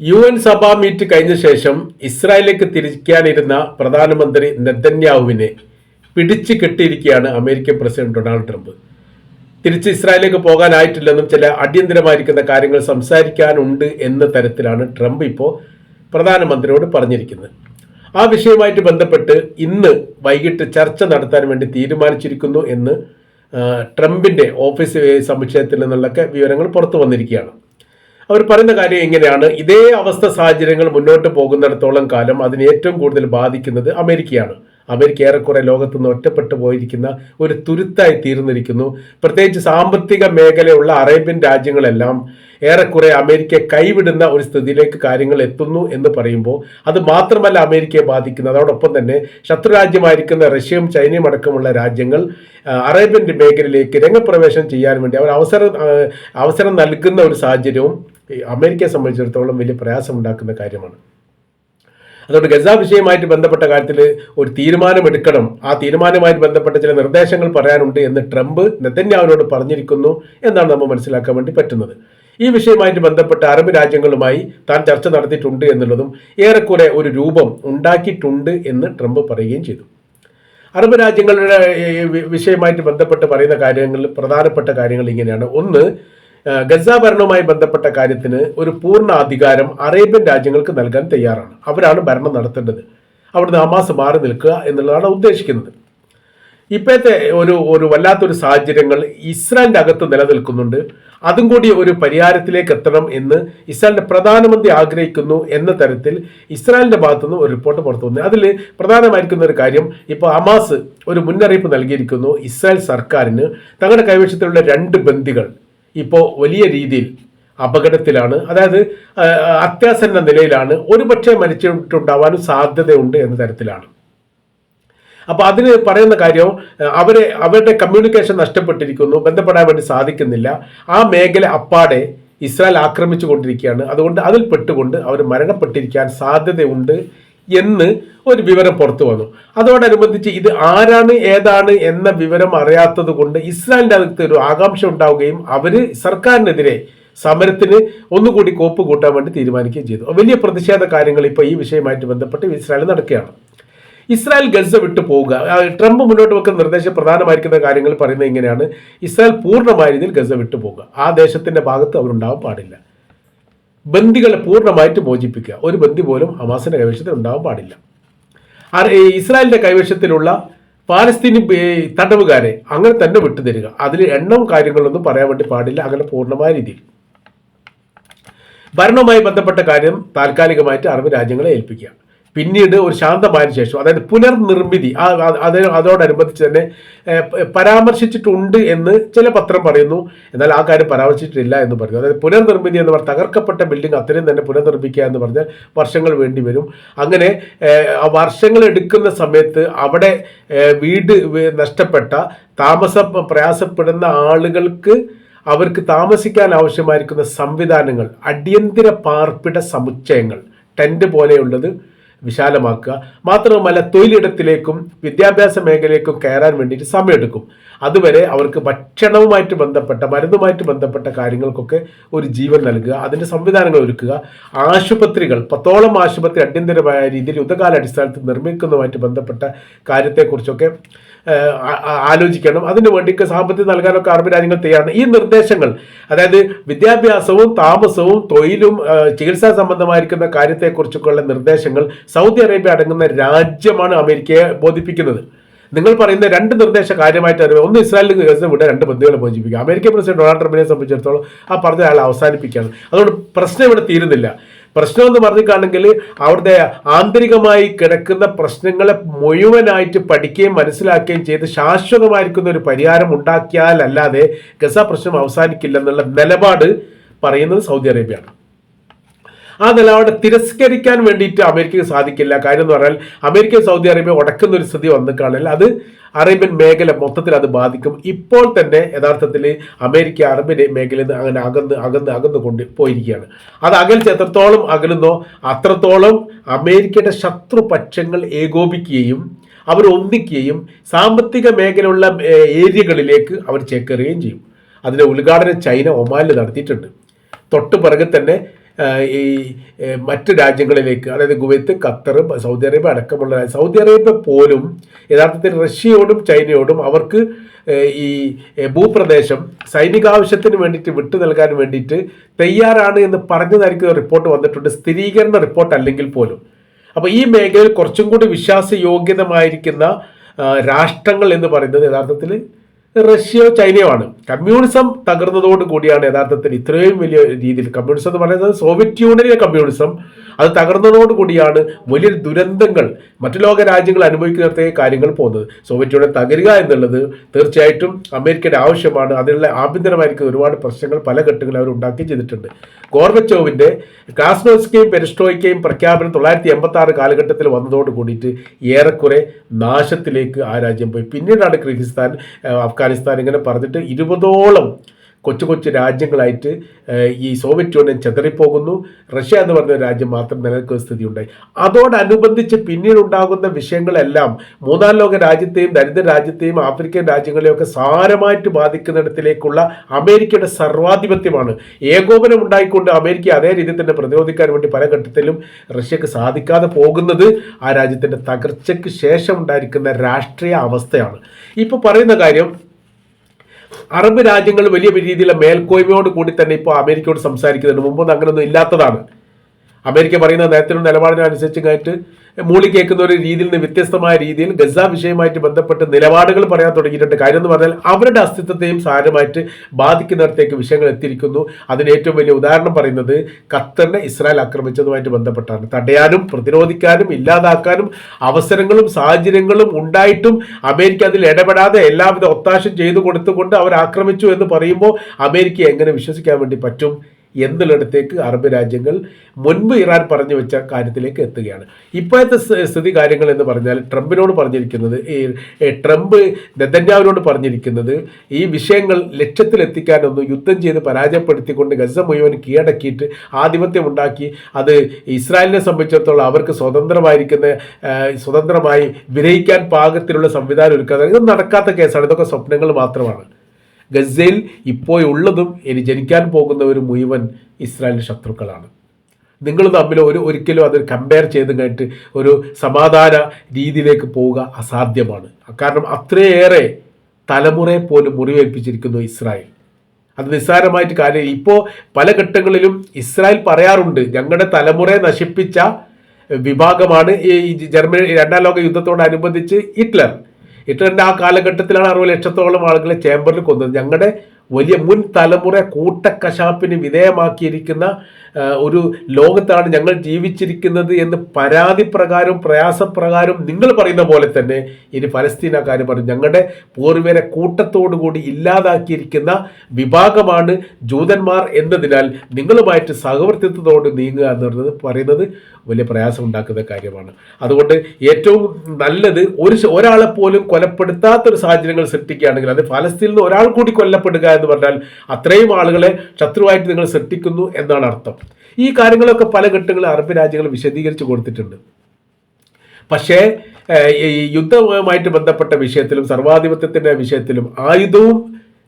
U N സഭാ meet കഴിഞ്ഞ ശേഷം ഇസ്രായേലിലേക്ക് തിരിക്കാനിരുന്ന പ്രധാനമന്ത്രി നെതന്യാഹുവിനെ പിടിച്ചു കെട്ടിയിരിക്കുകയാണ് അമേരിക്കൻ പ്രസിഡന്റ് ഡൊണാൾഡ് ട്രംപ്. തിരിച്ച് ഇസ്രായേലിലേക്ക് പോകാനായിട്ടില്ലെന്നും ചില അടിയന്തരമായിരിക്കുന്ന കാര്യങ്ങൾ സംസാരിക്കാനുണ്ട് എന്ന തരത്തിലാണ് ട്രംപ് ഇപ്പോൾ പ്രധാനമന്ത്രിയോട് പറഞ്ഞിരിക്കുന്നത്. ആ വിഷയവുമായിട്ട് ബന്ധപ്പെട്ട് ഇന്ന് വൈകിട്ട് ചർച്ച നടത്താൻ വേണ്ടി തീരുമാനിച്ചിരിക്കുന്നു എന്ന് ട്രംപിന്റെ ഓഫീസ് സമുച്ചയത്തിൽ നിന്നുള്ളൊക്കെ വിവരങ്ങൾ പുറത്തു വന്നിരിക്കുകയാണ്. അവർ പറയുന്ന കാര്യം എങ്ങനെയാണ് ഇതേ അവസ്ഥ സാഹചര്യങ്ങൾ മുന്നോട്ട് പോകുന്നിടത്തോളം കാലം അതിനെ ഏറ്റവും കൂടുതൽ ബാധിക്കുന്നത് അമേരിക്കയാണ്. അമേരിക്ക ഏറെക്കുറെ ലോകത്ത് നിന്ന് ഒറ്റപ്പെട്ടു പോയിരിക്കുന്ന ഒരു തുരുത്തായി തീർന്നിരിക്കുന്നു. പ്രത്യേകിച്ച് സാമ്പത്തിക മേഖലയുള്ള അറേബ്യൻ രാജ്യങ്ങളെല്ലാം ഏറെക്കുറെ അമേരിക്ക കൈവിടുന്ന ഒരു സ്ഥിതിയിലേക്ക് കാര്യങ്ങൾ എത്തുന്നു എന്ന് പറയുമ്പോൾ അത് മാത്രമല്ല അമേരിക്കയെ ബാധിക്കുന്നത്. അതോടൊപ്പം തന്നെ ശത്രുരാജ്യമായിരിക്കുന്ന റഷ്യയും ചൈനയും അടക്കമുള്ള രാജ്യങ്ങൾ അറേബ്യൻ മേഖലയിലേക്ക് രംഗപ്രവേശനം ചെയ്യാൻ വേണ്ടി അവർ അവസരം അവസരം നൽകുന്ന ഒരു സാഹചര്യവും അമേരിക്കയെ സംബന്ധിച്ചിടത്തോളം വലിയ പ്രയാസം ഉണ്ടാക്കുന്ന കാര്യമാണ്. അതുകൊണ്ട് ഗസ വിഷയമായിട്ട് ബന്ധപ്പെട്ട കാര്യത്തിൽ ഒരു തീരുമാനമെടുക്കണം. ആ തീരുമാനവുമായിട്ട് ബന്ധപ്പെട്ട ചില നിർദ്ദേശങ്ങൾ പറയാനുണ്ട് എന്ന് ട്രംപ് നെതന്യാവിനോട് പറഞ്ഞിരിക്കുന്നു എന്നാണ് നമ്മൾ മനസ്സിലാക്കാൻ വേണ്ടി പറ്റുന്നത്. ഈ വിഷയമായിട്ട് ബന്ധപ്പെട്ട അറബ് രാജ്യങ്ങളുമായി താൻ ചർച്ച നടത്തിയിട്ടുണ്ട് എന്നുള്ളതും ഏറെക്കുറെ ഒരു രൂപം ഉണ്ടാക്കിയിട്ടുണ്ട് എന്ന് ട്രംപ് പറയുകയും ചെയ്തു. അറബ് രാജ്യങ്ങളുടെ വിഷയമായിട്ട് ബന്ധപ്പെട്ട് പറയുന്ന കാര്യങ്ങളിൽ പ്രധാനപ്പെട്ട കാര്യങ്ങൾ ഇങ്ങനെയാണ്. ഒന്ന് ഗസ ഭരണവുമായി ബന്ധപ്പെട്ട കാര്യത്തിന് ഒരു പൂർണ അധികാരം അറേബ്യൻ രാജ്യങ്ങൾക്ക് നൽകാൻ തയ്യാറാണ്. അവരാണ് ഭരണം നടത്തേണ്ടത്. അവിടുന്ന് ഹമാസ് മാറി നിൽക്കുക എന്നുള്ളതാണ് ഉദ്ദേശിക്കുന്നത്. ഇപ്പോഴത്തെ ഒരു ഒരു വല്ലാത്തൊരു സാഹചര്യങ്ങൾ ഇസ്രായേലിന്റെ അകത്ത് നിലനിൽക്കുന്നുണ്ട്. അതും കൂടി ഒരു പരിഹാരത്തിലേക്ക് എത്തണം എന്ന് ഇസ്രായേലിന്റെ പ്രധാനമന്ത്രി ആഗ്രഹിക്കുന്നു എന്ന തരത്തിൽ ഇസ്രായേലിന്റെ ഭാഗത്തുനിന്ന് ഒരു റിപ്പോർട്ട് പുറത്തു വന്നു. അതിൽ പ്രധാനമായിരിക്കുന്ന ഒരു കാര്യം ഇപ്പോൾ അമാസ് ഒരു മുന്നറിയിപ്പ് നൽകിയിരിക്കുന്നു ഇസ്രായേൽ സർക്കാരിന് തങ്ങളുടെ കൈവശത്തിലുള്ള രണ്ട് ബന്ദികൾ. ഇപ്പോൾ വലിയ രീതിയിൽ അപകടത്തിലാണ്. അതായത് അത്യാസന്ന നിലയിലാണ്. ഒരുപക്ഷെ മരിച്ചിട്ടുണ്ടാവാനും സാധ്യതയുണ്ട് എന്ന തരത്തിലാണ്. അപ്പോൾ അതിന് പറയുന്ന കാര്യം അവരെ അവരുടെ കമ്മ്യൂണിക്കേഷൻ നഷ്ടപ്പെട്ടിരിക്കുന്നു ബന്ധപ്പെടാൻ വേണ്ടി സാധിക്കുന്നില്ല. ആ മേഖല അപ്പാടെ ഇസ്രായേൽ ആക്രമിച്ചു കൊണ്ടിരിക്കുകയാണ് അതുകൊണ്ട് അതിൽ പെട്ടുകൊണ്ട് അവർ മരണപ്പെട്ടിരിക്കാൻ സാധ്യതയുണ്ട് എന്ന് ഒരു വിവരം പുറത്തു വന്നു. അതോടനുബന്ധിച്ച് ഇത് ആരാണ് ഏതാണ് എന്ന വിവരം അറിയാത്തത് കൊണ്ട് ഇസ്രായേലിന്റെ അകത്ത് ഒരു ആകാംക്ഷ ഉണ്ടാവുകയും അവർ സർക്കാരിനെതിരെ സമരത്തിന് ഒന്നുകൂടി കോപ്പ് കൂട്ടാൻ വേണ്ടി തീരുമാനിക്കുകയും ചെയ്തു. വലിയ പ്രതിഷേധ കാര്യങ്ങൾ ഇപ്പോൾ ഈ വിഷയമായിട്ട് ബന്ധപ്പെട്ട് ഇസ്രായേൽ നടക്കുകയാണ്. ഇസ്രായേൽ ഗസ വിട്ടു പോവുക. ട്രംപ് മുന്നോട്ട് വെക്കുന്ന നിർദ്ദേശം പ്രധാനമായിരിക്കുന്ന കാര്യങ്ങൾ പറയുന്നത് ഇങ്ങനെയാണ്. ഇസ്രായേൽ പൂർണമായ രീതിയിൽ ഗസ വിട്ടു പോവുക. ആ ദേശത്തിന്റെ ഭാഗത്ത് അവരുണ്ടാവാൻ പാടില്ല. ബന്ദികളെ പൂർണമായിട്ട് മോചിപ്പിക്കുക. ഒരു ബന്ദി പോലും ഹമാസിന്റെ കൈവശത്തിൽ ഉണ്ടാവാൻ പാടില്ല. ഇസ്രായേലിന്റെ കൈവശത്തിലുള്ള പാലസ്തീനി തടവുകാരെ അങ്ങനെ തന്നെ വിട്ടുതരിക. അതിൽ എണ്ണം കാര്യങ്ങളൊന്നും പറയാൻ വേണ്ടി പാടില്ല. അങ്ങനെ പൂർണമായ രീതിയിൽ. ഭരണവുമായി ബന്ധപ്പെട്ട കാര്യം താൽക്കാലികമായിട്ട് അറബ് രാജ്യങ്ങളെ ഏൽപ്പിക്കുക. പിന്നീട് ഒരു ശാന്തമായതിനു ശേഷം അതായത് പുനർനിർമ്മിതി അതോടനുബന്ധിച്ച് തന്നെ പരാമർശിച്ചിട്ടുണ്ട് എന്ന് ചില പത്രം പറയുന്നു. എന്നാൽ ആ കാര്യം പരാമർശിച്ചിട്ടില്ല എന്ന് പറയുന്നു അതായത് പുനർനിർമ്മിതി എന്ന് പറഞ്ഞാൽ തകർക്കപ്പെട്ട ബിൽഡിംഗ് അത്രയും തന്നെ പുനർനിർമ്മിക്കുക എന്ന് പറഞ്ഞാൽ വർഷങ്ങൾ വേണ്ടി വരും. അങ്ങനെ വർഷങ്ങൾ എടുക്കുന്ന സമയത്ത് അവിടെ വീട് നഷ്ടപ്പെട്ട താമസം പ്രയാസപ്പെടുന്ന ആളുകൾക്ക് അവർക്ക് താമസിക്കാൻ ആവശ്യമായിരിക്കുന്ന സംവിധാനങ്ങൾ അടിയന്തര പാർപ്പിട സമുച്ചയങ്ങൾ ടെന്റ് പോലെയുള്ളത് വിശാലമാക്കുക. മാത്രവുമല്ല തൊഴിലിടത്തിലേക്കും വിദ്യാഭ്യാസ മേഖലയിലേക്കും കയറാൻ വേണ്ടിയിട്ട് സമയമെടുക്കും. അതുവരെ അവർക്ക് ഭക്ഷണവുമായിട്ട് ബന്ധപ്പെട്ട മരുന്നുമായിട്ട് ബന്ധപ്പെട്ട കാര്യങ്ങൾക്കൊക്കെ ഒരു ജീവൻ നൽകുക അതിന്റെ സംവിധാനങ്ങൾ ഒരുക്കുക. ആശുപത്രികൾ പത്തോളം ആശുപത്രി അടിയന്തരമായ രീതിയിൽ യുദ്ധകാല അടിസ്ഥാനത്തിൽ നിർമ്മിക്കുന്നതുമായിട്ട് ബന്ധപ്പെട്ട കാര്യത്തെക്കുറിച്ചൊക്കെ ആലോചിക്കണം. അതിനു വേണ്ടി സാമ്പത്തികം നൽകാനൊക്കെ അറബ് രാജ്യങ്ങൾ തയ്യാറാണ്. ഈ നിർദ്ദേശങ്ങൾ അതായത് വിദ്യാഭ്യാസവും താമസവും തൊഴിലും ചികിത്സാ സംബന്ധമായിരിക്കുന്ന കാര്യത്തെക്കുറിച്ചൊക്കെയുള്ള നിർദ്ദേശങ്ങൾ സൗദി അറേബ്യ അടങ്ങുന്ന രാജ്യമാണ് അമേരിക്കയെ ബോധിപ്പിക്കുന്നത്. നിങ്ങൾ പറയുന്ന രണ്ട് നിർദ്ദേശ കാര്യമായിട്ട് അറിയാം ഒന്ന് ഇസ്രായേലിൽ ഗസ വിട്ട് രണ്ട് ബന്ധുക്കളെ ബോധിപ്പിക്കുക അമേരിക്കൻ പ്രസിഡന്റ് ഡൊണാൾഡ് ട്രംപിനെ സംബന്ധിച്ചിടത്തോളം ആ പറഞ്ഞ ആൾ അവസാനിപ്പിക്കുകയാണ്. അതുകൊണ്ട് പ്രശ്നം ഇവിടെ തീരുന്നില്ല. പ്രശ്നം എന്ന് പറഞ്ഞിട്ടാണെങ്കിൽ അവിടുത്തെ ആന്തരികമായി കിടക്കുന്ന പ്രശ്നങ്ങളെ മുഴുവനായിട്ട് പഠിക്കുകയും മനസ്സിലാക്കുകയും ചെയ്ത് ശാശ്വതമായിരിക്കുന്ന ഒരു പരിഹാരം ഉണ്ടാക്കിയാലല്ലാതെ ഗസ പ്രശ്നം അവസാനിക്കില്ലെന്നുള്ള നിലപാട് പറയുന്നത് സൗദി അറേബ്യയാണ്. ആ നിലപാട് തിരസ്കരിക്കാൻ വേണ്ടിയിട്ട് അമേരിക്കക്ക് സാധിക്കില്ല. കാര്യം എന്ന് പറഞ്ഞാൽ അമേരിക്ക സൗദി അറേബ്യ ഉടക്കുന്ന ഒരു സ്ഥിതി വന്നിട്ടാണെങ്കിൽ അത് അറേബ്യൻ മേഖല മൊത്തത്തിൽ അത് ബാധിക്കും. ഇപ്പോൾ തന്നെ യഥാർത്ഥത്തിൽ അമേരിക്ക അറബ് മേഖലയിൽ നിന്ന് അങ്ങനെ അകന്ന് അകന്ന് അകന്ന് കൊണ്ട് പോയിരിക്കുകയാണ്. അത് അകൽച്ച് എത്രത്തോളം അകലുന്നോ. അത്രത്തോളം അമേരിക്കയുടെ ശത്രുപക്ഷങ്ങൾ ഏകോപിക്കുകയും അവർ ഒന്നിക്കുകയും സാമ്പത്തിക മേഖലയുള്ള ഏരിയകളിലേക്ക് അവർ ചേക്കേറുകയും ചെയ്യും. അതിന്റെ ഉദ്ഘാടനം ചൈന ഒമാനിൽ നടത്തിയിട്ടുണ്ട്. തൊട്ട് പിറകെ തന്നെ ഈ മറ്റ് രാജ്യങ്ങളിലേക്ക് അതായത് കുവൈത്ത് ഖത്തർ സൗദി അറേബ്യ അടക്കമുള്ള സൗദി അറേബ്യ പോലും യഥാർത്ഥത്തിൽ റഷ്യയോടും ചൈനയോടും അവർക്ക് ഈ ഭൂപ്രദേശം സൈനിക ആവശ്യത്തിന് വേണ്ടിയിട്ട് വിട്ടു നൽകാൻ വേണ്ടിയിട്ട് തയ്യാറാണ് എന്ന് പറഞ്ഞതായിരിക്കും റിപ്പോർട്ട് വന്നിട്ടുണ്ട്. സ്ഥിരീകരണ റിപ്പോർട്ട് അല്ലെങ്കിൽ പോലും. അപ്പോൾ ഈ മേഖലയിൽ കുറച്ചും കൂടി വിശ്വാസയോഗ്യതമായിരിക്കുന്ന രാഷ്ട്രങ്ങൾ എന്ന് പറയുന്നത് യഥാർത്ഥത്തിൽ റഷ്യയോ ചൈനയോ ആണ്. കമ്മ്യൂണിസം തകർന്നതോട് കൂടിയാണ് യഥാർത്ഥത്തിൽ ഇത്രയും വലിയ രീതിയിൽ കമ്മ്യൂണിസം എന്ന് പറയുന്നത് സോവിയറ്റ് യൂണിയനിലെ കമ്മ്യൂണിസം. അത് തകർന്നതോട് കൂടിയാണ് വലിയ ദുരന്തങ്ങൾ മറ്റു ലോക രാജ്യങ്ങൾ അനുഭവിക്കുന്നിടത്തേക്ക് കാര്യങ്ങൾ പോകുന്നത്. സോവിയറ്റ് യൂണിയൻ തകരുക എന്നുള്ളത് തീർച്ചയായിട്ടും അമേരിക്കയുടെ ആവശ്യമാണ്. അതിനുള്ള ആഭ്യന്തരമായിരിക്കുന്ന ഒരുപാട് പ്രശ്നങ്ങൾ പല ഘട്ടങ്ങളിൽ അവർ ഉണ്ടാക്കുകയും ചെയ്തിട്ടുണ്ട്. ഗോർബച്ചോവിന്റെ ക്ലാസ്നോസ്കയും പെരിസ്ട്രോയ്ക്കയും പ്രഖ്യാപനം തൊള്ളായിരത്തി എൺപത്തി ആറ് കാലഘട്ടത്തിൽ വന്നതോട് കൂടിയിട്ട് ഏറെക്കുറെ നാശത്തിലേക്ക് ആ രാജ്യം പോയി. പിന്നീടാണ് കിർഗിസ്ഥാൻ അഫ്ഗാനിസ്ഥാൻ ഇങ്ങനെ പറഞ്ഞിട്ട് ഇരുപതോളം കൊച്ചു കൊച്ചു രാജ്യങ്ങളായിട്ട് ഈ സോവിയറ്റ് യൂണിയൻ ചെതറിപ്പോകുന്നു. റഷ്യ എന്ന് പറഞ്ഞ രാജ്യം മാത്രം നിലനിൽക്കുന്ന സ്ഥിതി ഉണ്ടായി അതോടനുബന്ധിച്ച് പിന്നീട് ഉണ്ടാകുന്ന വിഷയങ്ങളെല്ലാം മൂന്നാം ലോക രാജ്യത്തെയും ദരിദ്ര രാജ്യത്തെയും ആഫ്രിക്കൻ രാജ്യങ്ങളെയൊക്കെ സാരമായിട്ട് ബാധിക്കുന്നിടത്തിലേക്കുള്ള അമേരിക്കയുടെ സർവാധിപത്യമാണ്. ഏകോപനം ഉണ്ടായിക്കൊണ്ട് അമേരിക്ക അതേ രീതിയിൽ തന്നെ പ്രതിരോധിക്കാൻ വേണ്ടി പല ഘട്ടത്തിലും റഷ്യക്ക് സാധിക്കാതെ പോകുന്നത് ആ രാജ്യത്തിന്റെ തകർച്ചയ്ക്ക് ശേഷം ഉണ്ടായിരിക്കുന്ന രാഷ്ട്രീയ അവസ്ഥയാണ്. ഇപ്പോൾ പറയുന്ന കാര്യം അറബ് രാജ്യങ്ങൾ വലിയ രീതിയിലുള്ള മേൽക്കോയ്മയോട് കൂടി തന്നെ ഇപ്പോൾ അമേരിക്കയോട് സംസാരിക്കുന്നുണ്ട് മുമ്പൊന്നും അങ്ങനെയൊന്നും ഇല്ലാത്തതാണ്. അമേരിക്ക പറയുന്ന നയത്തിനും നിലപാടിനനുസരിച്ച് കയറ്റ് മൂളി കേൾക്കുന്ന ഒരു രീതിയിൽ നിന്ന് വ്യത്യസ്തമായ രീതിയിൽ ഗസ വിഷയമായിട്ട് ബന്ധപ്പെട്ട് നിലപാടുകൾ പറയാൻ തുടങ്ങിയിട്ടുണ്ട്. കാര്യം എന്ന് പറഞ്ഞാൽ അവരുടെ അസ്തിത്വത്തെയും സാരമായിട്ട് ബാധിക്കുന്നിടത്തേക്ക് വിഷയങ്ങൾ എത്തിയിരിക്കുന്നു. അതിന് ഏറ്റവും വലിയ ഉദാഹരണം പറയുന്നത് ഖത്തറിനെ ഇസ്രായേൽ ആക്രമിച്ചതുമായിട്ട് ബന്ധപ്പെട്ടാണ്. തടയാനും പ്രതിരോധിക്കാനും ഇല്ലാതാക്കാനും അവസരങ്ങളും സാഹചര്യങ്ങളും ഉണ്ടായിട്ടും അമേരിക്ക അതിൽ ഇടപെടാതെ എല്ലാവിധ ഒത്താശം ചെയ്തു കൊടുത്തുകൊണ്ട് അവർ ആക്രമിച്ചു എന്ന് പറയുമ്പോൾ അമേരിക്ക എങ്ങനെ വിശ്വസിക്കാൻ വേണ്ടി പറ്റും? എന്നുള്ളിടത്തേക്ക് അറബ് രാജ്യങ്ങൾ മുൻപ് ഇറാൻ പറഞ്ഞു വെച്ച കാര്യത്തിലേക്ക് എത്തുകയാണ്. ഇപ്പോഴത്തെ സ്ഥിതി കാര്യങ്ങൾ എന്ന് പറഞ്ഞാൽ ട്രംപിനോട് പറഞ്ഞിരിക്കുന്നത് ഈ ട്രംപ് നെതന്യാവിനോട് പറഞ്ഞിരിക്കുന്നത് ഈ വിഷയങ്ങൾ ലക്ഷ്യത്തിലെത്തിക്കാനൊന്നും യുദ്ധം ചെയ്ത് പരാജയപ്പെടുത്തിക്കൊണ്ട് ഗസ മുഴുവൻ കീഴടക്കിയിട്ട് ആധിപത്യം ഉണ്ടാക്കി അത് ഇസ്രായേലിനെ സംബന്ധിച്ചിടത്തോളം അവർക്ക് സ്വതന്ത്രമായിരിക്കുന്ന സ്വതന്ത്രമായി വിരയിക്കാൻ പാകത്തിലുള്ള സംവിധാനം ഒരുക്കാതെ. ഇത് നടക്കാത്ത കേസാണ്. ഇതൊക്കെ സ്വപ്നങ്ങൾ മാത്രമാണ്. ഗസയിൽ ഇപ്പോഴുള്ളതും ഇനി ജനിക്കാൻ പോകുന്നവരും മുഴുവൻ ഇസ്രായേലിന്റെ ശത്രുക്കളാണ്. നിങ്ങൾ തമ്മിൽ ഒരു ഒരിക്കലും അത് കമ്പയർ ചെയ്ത് കഴിഞ്ഞിട്ട് ഒരു സമാധാന രീതിയിലേക്ക് പോവുക അസാധ്യമാണ്. കാരണം അത്രയേറെ തലമുറയെ പോലും മുറിവേൽപ്പിച്ചിരിക്കുന്നു ഇസ്രായേൽ. അത് നിസ്സാരമായിട്ട് കാര്യം. ഇപ്പോൾ പല ഘട്ടങ്ങളിലും ഇസ്രായേൽ പറയാറുണ്ട് ഞങ്ങളുടെ തലമുറയെ നശിപ്പിച്ച വിഭാഗമാണ് ഈ ജർമ്മനി രണ്ടാം ലോക യുദ്ധത്തോടനുബന്ധിച്ച് ഹിറ്റ്ലർ. ഹിറ്റ്ലറിന്റെ ആ കാലഘട്ടത്തിലാണ് അറുപത് ലക്ഷത്തോളം ആളുകളെ ചേംബറിൽ കൊന്നത്. ഞങ്ങളുടെ വലിയ മുൻ തലമുറ കൂട്ടക്കശാപ്പിന് വിധേയമാക്കിയിരിക്കുന്ന ഒരു ലോകത്താണ് ഞങ്ങൾ ജീവിച്ചിരിക്കുന്നത് എന്ന് പരാതി പ്രകാരം പ്രയാസപ്രകാരം നിങ്ങൾ പറയുന്ന പോലെ തന്നെ ഇനി ഫലസ്തീനക്കാർ പറയും ഞങ്ങളുടെ പൂർവികരെ കൂട്ടത്തോടുകൂടി ഇല്ലാതാക്കിയിരിക്കുന്ന വിഭാഗമാണ് ജൂതന്മാർ എന്നതിനാൽ നിങ്ങളുമായിട്ട് സഹവർത്തിത്വത്തോട് നീങ്ങുക എന്ന് പറയുന്നത് പറയുന്നത് വലിയ പ്രയാസം ഉണ്ടാക്കുന്ന കാര്യമാണ്. അതുകൊണ്ട് ഏറ്റവും നല്ലത് ഒരു ഒരാളെ പോലും കൊലപ്പെടുത്താത്തൊരു സാഹചര്യങ്ങൾ സൃഷ്ടിക്കുകയാണെങ്കിൽ അത് ഫലസ്തീനിൽ നിന്ന് ഒരാൾ കൂടി കൊല്ലപ്പെടുക എന്ന് പറഞ്ഞാൽ അത്രയും ആളുകളെ ശത്രുവായിട്ട് നിങ്ങൾ സൃഷ്ടിക്കുന്നു എന്നാണ് അർത്ഥം. ഈ കാര്യങ്ങളൊക്കെ പല ഘട്ടങ്ങളിൽ അറബ് രാജ്യങ്ങൾ വിശദീകരിച്ച് കൊടുത്തിട്ടുണ്ട്. പക്ഷേ ഈ യുദ്ധവുമായിട്ട് ബന്ധപ്പെട്ട വിഷയത്തിലും സർവാധിപത്യത്തിന്റെ വിഷയത്തിലും ആയുധവും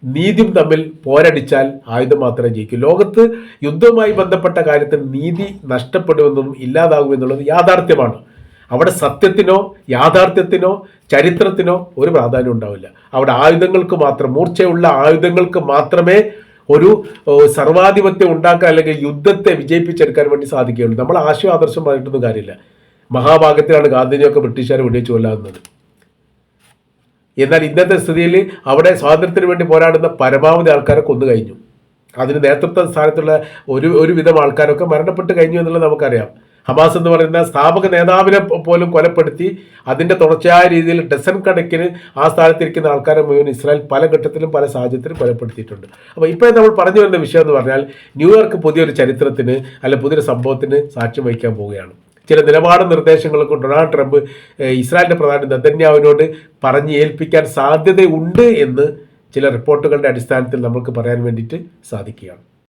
നീതിയും തമ്മിൽ പോരടിച്ചാൽ ആയുധം മാത്രമേ ജയിക്കൂ. ലോകത്ത് യുദ്ധവുമായി ബന്ധപ്പെട്ട കാര്യത്തിൽ നീതി നഷ്ടപ്പെടുമെന്നും ഇല്ലാതാകുമെന്നുള്ളത് യാഥാർത്ഥ്യമാണ്. അവിടെ സത്യത്തിനോ യാഥാർത്ഥ്യത്തിനോ ചരിത്രത്തിനോ ഒരു പ്രാധാന്യം ഉണ്ടാവില്ല. അവിടെ ആയുധങ്ങൾക്ക് മാത്രം മൂർച്ചയുള്ള ആയുധങ്ങൾക്ക് മാത്രമേ ഒരു സർവാധിപത്യം ഉണ്ടാക്കാൻ അല്ലെങ്കിൽ യുദ്ധത്തെ വിജയിപ്പിച്ചെടുക്കാൻ വേണ്ടി സാധിക്കുകയുള്ളൂ. നമ്മൾ ആശയം ആദർശം പറഞ്ഞിട്ടൊന്നും കാര്യമില്ല. മഹാഭാഗത്തിലാണ് ഗാന്ധിജിയൊക്കെ ബ്രിട്ടീഷുകാർ വെടിവെച്ച് കൊല്ലാകുന്നത്. എന്നാൽ ഇന്നത്തെ സ്ഥിതിയിൽ അവിടെ സ്വാതന്ത്ര്യത്തിന് വേണ്ടി പോരാടുന്ന പരമാവധി ആൾക്കാരെ കൊന്നു കഴിഞ്ഞു. അതിന് നേതൃത്വ സ്ഥാനത്തുള്ള ഒരു ഒരുവിധം ആൾക്കാരൊക്കെ മരണപ്പെട്ട് കഴിഞ്ഞു എന്നുള്ളത് നമുക്കറിയാം. ഹമാസ് എന്ന് പറയുന്ന സ്ഥാപക നേതാവിനെ പോലും കൊലപ്പെടുത്തി അതിന്റെ തുടർച്ചയായ രീതിയിൽ ഡസൻ കണക്കിന് ആ സ്ഥാനത്തിരിക്കുന്ന ആൾക്കാരെ മുഴുവൻ ഇസ്രായേൽ പല ഘട്ടത്തിലും പല സാഹചര്യത്തിലും കൊലപ്പെടുത്തിയിട്ടുണ്ട്. അപ്പോൾ ഇപ്പോഴും നമ്മൾ പറഞ്ഞു വരുന്ന വിഷയം എന്ന് പറഞ്ഞാൽ ന്യൂയോർക്ക് പുതിയൊരു ചരിത്രത്തിന് അല്ലെ പുതിയൊരു സംഭവത്തിന് സാക്ഷ്യം വഹിക്കാൻ പോവുകയാണ്. ചില നിലപാട് നിർദ്ദേശങ്ങളൊക്കെ ഡൊണാൾഡ് ട്രംപ് ഇസ്രായേലിന്റെ പ്രധാനി നദന്യാവിനോട് പറഞ്ഞ് ഏൽപ്പിക്കാൻ സാധ്യതയുണ്ട് എന്ന് ചില റിപ്പോർട്ടുകളുടെ അടിസ്ഥാനത്തിൽ നമുക്ക് പറയാൻ വേണ്ടിയിട്ട് സാധിക്കുകയാണ്.